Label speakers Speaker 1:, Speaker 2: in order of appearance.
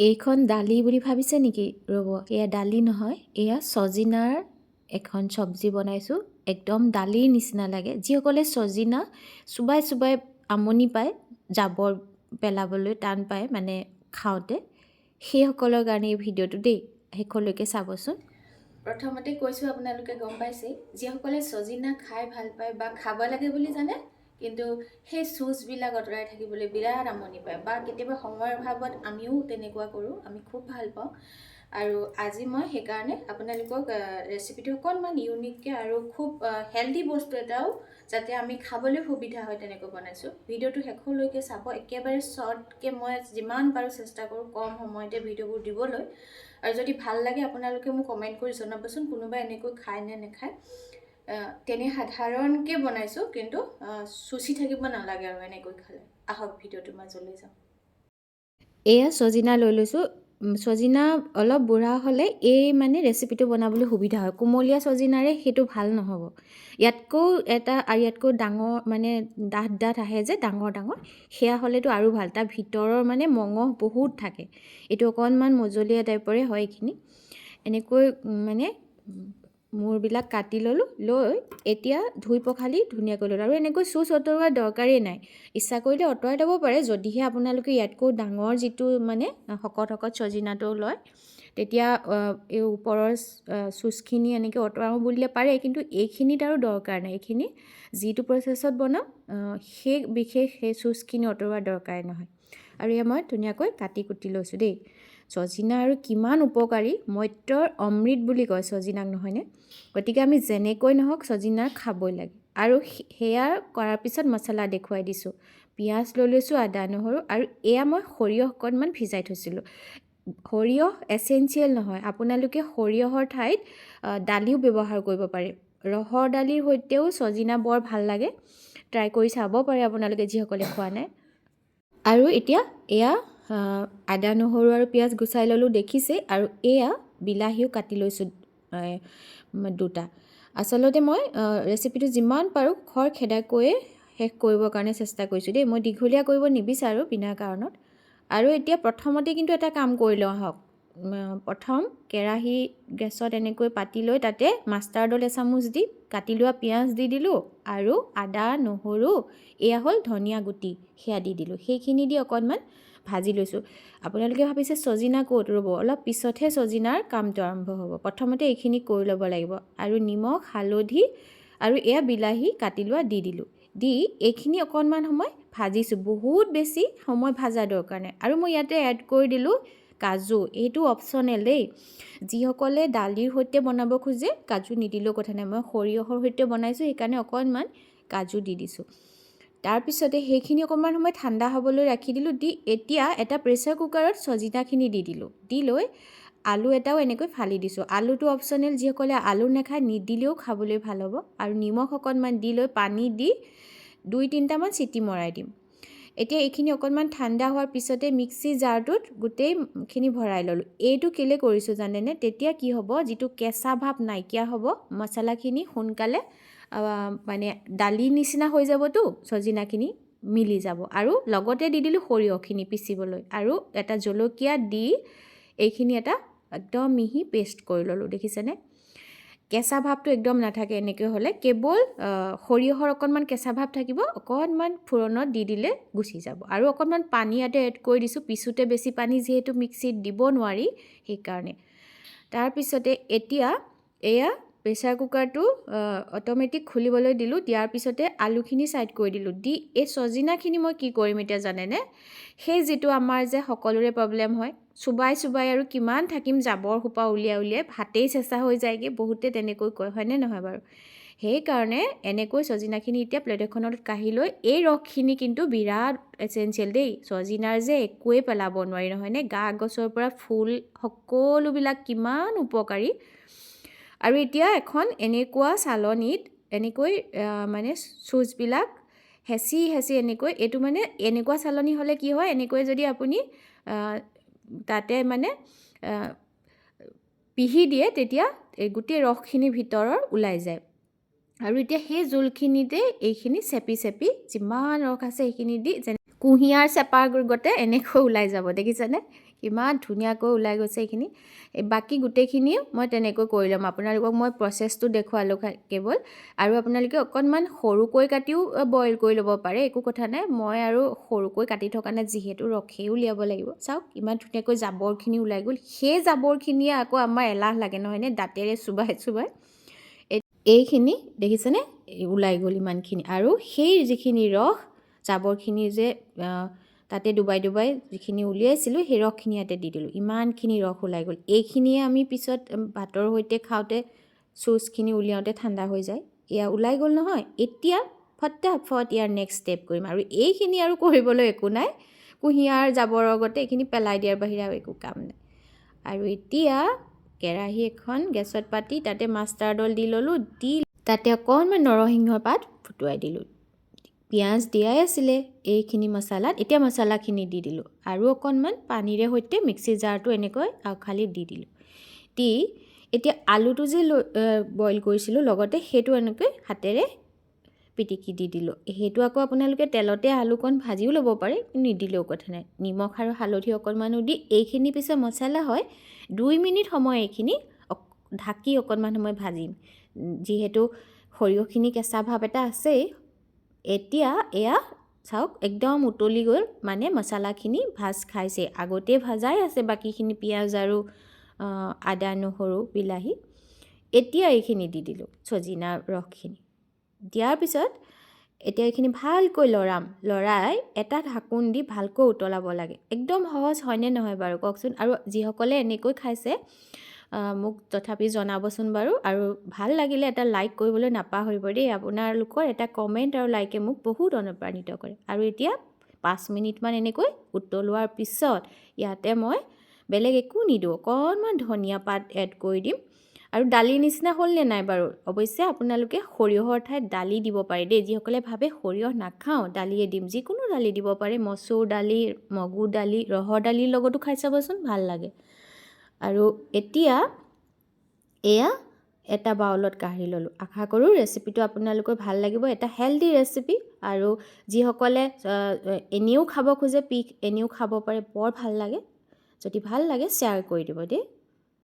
Speaker 1: এইখন দালি বুলি ভাবিছে নেকি? ৰ'ব এয়া দালি নহয় এয়া ছজিনাৰ এখন চব্জি বনাইছোঁ। একদম দালিৰ নিচিনা লাগে। যিসকলে ছজিনা চোবাই চোবাই আমনি পায় জাবৰ পেলাবলৈ টান পায় মানে খাওঁতে সেইসকলৰ কাৰণে এই ভিডিঅ'টো দেই শেষলৈকে চাবচোন। প্ৰথমতে কৈছোঁ আপোনালোকে গম পাইছে যিসকলে ছজিনা খাই ভাল পায় বা খাব লাগে বুলি জানে কিন্তু সেই চুজবিলাক আঁতৰাই থাকিবলৈ বিৰাট আমনি পায়। বা কেতিয়াবা সময়ৰ অভাৱত আমিও তেনেকুৱা কৰোঁ আমি খুব ভাল পাওঁ। আৰু আজি মই সেইকাৰণে আপোনালোকক ৰেচিপিটো অকণমান ইউনিককৈ আৰু খুব হেল্ডি বস্তু এটাও যাতে আমি খাবলৈ সুবিধা হয় তেনেকৈ বনাইছোঁ। ভিডিঅ'টো শেষলৈকে চাব। একেবাৰে শ্বৰ্টকৈ মই যিমান পাৰোঁ চেষ্টা কৰোঁ কম সময়তে ভিডিঅ'বোৰ দিবলৈ। আৰু যদি ভাল লাগে আপোনালোকে মোক কমেণ্ট কৰি জনাবচোন কোনোবাই এনেকৈ খায় নে নাখায়। তেনে সাধাৰণকৈ বনাইছোঁ কিন্তু চুচি থাকিব নালাগে আৰু এনেকৈ খালে। আহক ভিডিঅ'টো মাজলৈ যাওঁ। এয়া ছজিনা লৈ লৈছোঁ। ছজিনা অলপ বুঢ়া হ'লে এই মানে ৰেচিপিটো বনাবলৈ সুবিধা হয়। কোমলীয়া ছজিনাৰে সেইটো ভাল নহ'ব। ইয়াতকৈ এটা ইয়াতকৈ ডাঙৰ মানে ডাঠ ডাঠ আহে যে ডাঙৰ ডাঙৰ সেয়া হ'লেতো আৰু ভাল। তাৰ ভিতৰৰ মানে মঙহ বহুত থাকে। এইটো অকণমান মজলীয়া টাইপৰে হয় এইখিনি। এনেকৈ মানে মূৰবিলাক কাটি ল'লোঁ লৈ এতিয়া ধুই পখালি ধুনীয়াকৈ ল'লোঁ। আৰু এনেকৈ চুচ অঁতৰোৱাৰ দৰকাৰেই নাই। ইচ্ছা কৰিলে আঁতৰাই ল'ব পাৰে। যদিহে আপোনালোকে ইয়াতকৈ ডাঙৰ যিটো মানে শকত শকত ছজিনাটো লয় তেতিয়া এই ওপৰৰ চুচখিনি এনেকৈ আঁতৰাওঁ বুলিলে পাৰে। কিন্তু এইখিনিত আৰু দৰকাৰ নাই। এইখিনি যিটো প্ৰচেছত আহ, সেই বিশেষ সেই চুচখিনি আঁতৰোৱাৰ দৰকাৰ নহয়। আৰু এয়া মই ধুনীয়াকৈ কাটি কুটি লৈছোঁ দেই। ছজিনা আৰু কিমান উপকাৰী? মত্যৰ অমৃত বুলি কয় ছজিনাক নহয়নে? গতিকে আমি যেনেকৈ নহওক ছজিনা খাবই লাগে। আৰু সেয়া কৰাৰ পিছত মছলা দেখুৱাই দিছোঁ। পিঁয়াজ লৈ লৈছোঁ আদা নহৰু আৰু এয়া মই সৰিয়হ অকণমান ভিজাই থৈছিলোঁ। সৰিয়হ এচেঞ্চিয়েল নহয়। আপোনালোকে সৰিয়হৰ ঠাইত দালিও ব্যৱহাৰ কৰিব পাৰে। ৰহৰ দালিৰ সৈতেও ছজিনা বৰ ভাল লাগে। ট্ৰাই কৰি চাব পাৰে আপোনালোকে যিসকলে খোৱা নাই। আৰু এতিয়া এয়া আদা নহৰু আৰু পিঁয়াজ গুচাই ল'লোঁ দেখিছেই আৰু এয়া বিলাহীও কাটি লৈছোঁ দুটা। আচলতে মই ৰেচিপিটো যিমান পাৰোঁ খৰখেদাকৈয়ে শেষ কৰিবৰ কাৰণে চেষ্টা কৰিছোঁ দেই। মই দীঘলীয়া কৰিব নিবিচাৰোঁ বিনা কাৰণত। আৰু এতিয়া প্ৰথমতে কিন্তু এটা কাম কৰি লওঁ আহক। প্ৰথম কেৰাহী গেছত এনেকৈ পাতি লৈ তাতে মাষ্টাৰ্ডল এচামুচ দি কাটি লোৱা পিঁয়াজ দি দিলোঁ আৰু আদা নহৰু এয়া হ'ল ধনিয়া গুটি সেয়া দি দিলোঁ। সেইখিনি দি অকণমান ভাজি লৈছোঁ। আপোনালোকে ভাবিছে ছজিনা ক'ত ৰ'ব? অলপ পিছতহে ছজিনাৰ কামটো আৰম্ভ হ'ব। প্ৰথমতে এইখিনি কৰি ল'ব লাগিব আৰু নিমখ হালধি আৰু এয়া বিলাহী কাটি লোৱা দি দিলোঁ। দি এইখিনি অকণমান সময় ভাজিছোঁ। বহুত বেছি সময় ভাজা দৰকাৰ নাই। আৰু মই ইয়াতে এড কৰি দিলোঁ কাজু। এইটো অপশ্যনেল দেই। যিসকলে দালিৰ সৈতে বনাব খোজে কাজু নিদিলেও কথা নাই। মই সৰিয়হৰ সৈতে বনাইছোঁ সেইকাৰণে অকণমান কাজু দি দিছোঁ। তাৰপিছতে সেইখিনি অকণমান সময় ঠাণ্ডা হ'বলৈ ৰাখি দিলোঁ, দি এতিয়া এটা প্ৰেছাৰ কুকাৰত ছজিনাখিনি দি দিলোঁ। দি লৈ আলু এটাও এনেকৈ ফালি দিছোঁ। আলুটো অপশ্যনেল যিসকলে আলু নাখায় নিদিলেও খাবলৈ ভালো হ'ব। আৰু নিমখ অকণমান দি লৈ পানী দি দুই তিনিটামান চিটি মৰাই দিম। এতিয়া এইখিনি অকণমান ঠাণ্ডা হোৱাৰ পিছতে মিক্সি জাৰটোত গোটেইখিনি ভৰাই ল'লোঁ। এইটো কেলৈ কৰিছোঁ জানেনে? তেতিয়া কি হ'ব? যিটো কেঁচা ভাৱ নাইকিয়া হ'ব, মছলাখিনি সোনকালে মানে দালি নিচিনা হৈ যাবতো ছজিনাখিনি মিলি যাব। আৰু লগতে দি দিলোঁ সৰিয়হখিনি পিচিবলৈ। আৰু এটা জলকীয়া দি এইখিনি এটা একদম মিহি পেষ্ট কৰি ল'লোঁ দেখিছেনে? কেঁচা ভাৱটো একদম নাথাকে এনেকৈ হ'লে। কেৱল সৰিয়হৰ অকণমান কেঁচা ভাৱ থাকিব অকণমান ফোৰণত দি দিলে গুচি যাব। আৰু অকণমান পানী ইয়াতে এড কৰি দিছোঁ। পিছোতে বেছি পানী যিহেতু মিক্সিত দিব নোৱাৰি সেইকাৰণে। তাৰপিছতে এতিয়া এয়া প্ৰেছাৰ কুকাৰটো অট'মেটিক খুলিবলৈ দিলোঁ। দিয়াৰ পিছতে আলুখিনি ছাইড কৰি দিলোঁ। দি এই ছজিনাখিনি মই কি কৰিম এতিয়া জানেনে? সেই যিটো আমাৰ যে সকলোৰে প্ৰব্লেম হয় চোবাই চোবাই আৰু কিমান থাকিম জাবৰ সোপা উলিয়াই উলিয়াই ভাতেই চেঁচা হৈ যায়গৈ বহুতে তেনেকৈ কয় হয়নে নহয় বাৰু? সেইকাৰণে এনেকৈ ছজিনাখিনি এতিয়া প্লেট এখনত কাঢ়ি লৈ এই ৰসখিনি কিন্তু বিৰাট এচেঞ্চিয়েল দেই। ছজিনাৰ যে একোৱেই পেলাব নোৱাৰি নহয়নে? গা গছৰ পৰা ফুল সকলোবিলাক কিমান উপকাৰী। আৰু এতিয়া এখন এনেকুৱা চালনীত এনেকৈ মানে চুচবিলাক হেঁচি হেঁচি এনেকৈ এইটো মানে এনেকুৱা চালনী হ'লে কি হয় এনেকৈ যদি আপুনি তাতে মানে পিহি দিয়ে তেতিয়া এই গোটেই ৰসখিনি ভিতৰৰ ওলাই যায়। আৰু এতিয়া সেই জোলখিনিতে এইখিনি চেপি চেপি যিমান ৰস আছে সেইখিনি দি যেনে কুঁহিয়াৰ চেপাৰ গতে এনেকৈ ওলাই যাব দেখিছেনে? কিমান ধুনীয়াকৈ ওলাই গৈছে এইখিনি। এই বাকী গোটেইখিনিও মই তেনেকৈ কৰি ল'ম। আপোনালোকক মই প্ৰচেছটো দেখুৱালোঁ কেৱল। আৰু আপোনালোকে অকণমান সৰুকৈ কাটিও বইল কৰি ল'ব পাৰে একো কথা নাই। মই আৰু সৰুকৈ কাটি থকা নাই যিহেতু ৰসেই উলিয়াব লাগিব। চাওক ইমান ধুনীয়াকৈ জাবৰখিনি ওলাই গ'ল। সেই জাবৰখিনিয়ে আকৌ আমাৰ এলাহ লাগে নহয়নে? দাঁতেৰে চোবাই চোবাই। এই- এইখিনি দেখিছেনে? ওলাই গ'ল ইমানখিনি। আৰু সেই যিখিনি ৰস জাবৰখিনি যে তাতে ডুবাই ডুবাই যিখিনি উলিয়াইছিলোঁ সেই ৰসখিনি ইয়াতে দি দিলোঁ। ইমানখিনি ৰস ওলাই গ'ল। এইখিনিয়ে আমি পিছত ভাতৰ সৈতে খাওঁতে চুচখিনি উলিয়াওঁতে ঠাণ্ডা হৈ যায়। এয়া ওলাই গ'ল নহয়। এতিয়া ফটাফট ইয়াৰ নেক্সট ষ্টেপ কৰিম। আৰু এইখিনি আৰু কৰিবলৈ একো নাই। কুঁহিয়াৰ জাবৰৰ আগতে এইখিনি পেলাই দিয়াৰ বাহিৰে আৰু একো কাম নাই। আৰু এতিয়া কেৰাহী এখন গেছত পাতি তাতে মাষ্টাৰ্ডল দি ল'লোঁ দি তাতে অকণমান নৰসিংহ পাত ফুটুৱাই দিলোঁ। পিঁয়াজ দিয়াই আছিলে এইখিনি মছলাত এতিয়া মছলাখিনি দি দিলোঁ। আৰু অকণমান পানীৰে সৈতে মিক্সি জাৰটো এনেকৈ আউখালি দি দিলোঁ। দি এতিয়া আলুটো যে লৈ বইল কৰিছিলোঁ লগতে সেইটো এনেকৈ হাতেৰে পিটিকি দি দিলোঁ। সেইটো আকৌ আপোনালোকে তেলতে আলুকণ ভাজিও ল'ব পাৰে নিদিলেও কথা নাই। নিমখ আৰু হালধি অকণমানো দি এইখিনি পিছে মছলা হয় দুই মিনিট সময় এইখিনি ঢাকি অকণমান সময় ভাজিম। যিহেতু সৰিয়হখিনি কেঁচা ভাৱ এটা আছেই এতিয়া এয়া চাওক একদম উতলি গ'ল মানে মছলাখিনি ভাজ খাইছে। আগতেই ভাজাই আছে বাকীখিনি পিঁয়াজ আৰু আদা নহৰু বিলাহী। এতিয়া এইখিনি দি দিলোঁ চজিনা ৰসখিনি। দিয়াৰ পিছত এতিয়া এইখিনি ভালকৈ লৰাম লৰাই এটা ঢাকোন দি ভালকৈ উতলাব লাগে। একদম সহজ হয়নে নহয় বাৰু? কওকচোন। আৰু যিসকলে এনেকৈ খাইছে মোক তথাপি জনাবচোন বাৰু। আৰু ভাল লাগিলে এটা লাইক কৰিবলৈ নাপাহৰিব দেই। আপোনালোকৰ এটা কমেণ্ট আৰু লাইকে মোক বহুত অনুপ্ৰাণিত কৰে। আৰু এতিয়া পাঁচ মিনিটমান এনেকৈ উতলোৱাৰ পিছত ইয়াতে মই বেলেগ একো নিদিওঁ অকণমান ধনিয়া পাত এড কৰি দিম। আৰু দালিৰ নিচিনা হ'লনে নাই বাৰু? অৱশ্যে আপোনালোকে সৰিয়হৰ ঠাইত দালি দিব পাৰে দেই। যিসকলে ভাবে সৰিয়হ নাখাওঁ দালিয়ে দিম। যিকোনো দালি দিব পাৰে। মচুৰ দালি মগু দালি ৰহৰ দালিৰ লগতো খাই চাবচোন ভাল লাগে। আৰু এতিয়া এয়া এটা বাউলত কাঢ়ি ল'লোঁ। আশা কৰোঁ ৰেচিপিটো আপোনালোকৰ ভাল লাগিব। এটা হেল্ডি ৰেচিপি আৰু যিসকলে এনেও খাব খোজে পিক এনেও খাব পাৰে বৰ ভাল লাগে। যদি ভাল লাগে শ্বেয়াৰ কৰি দিব দেই।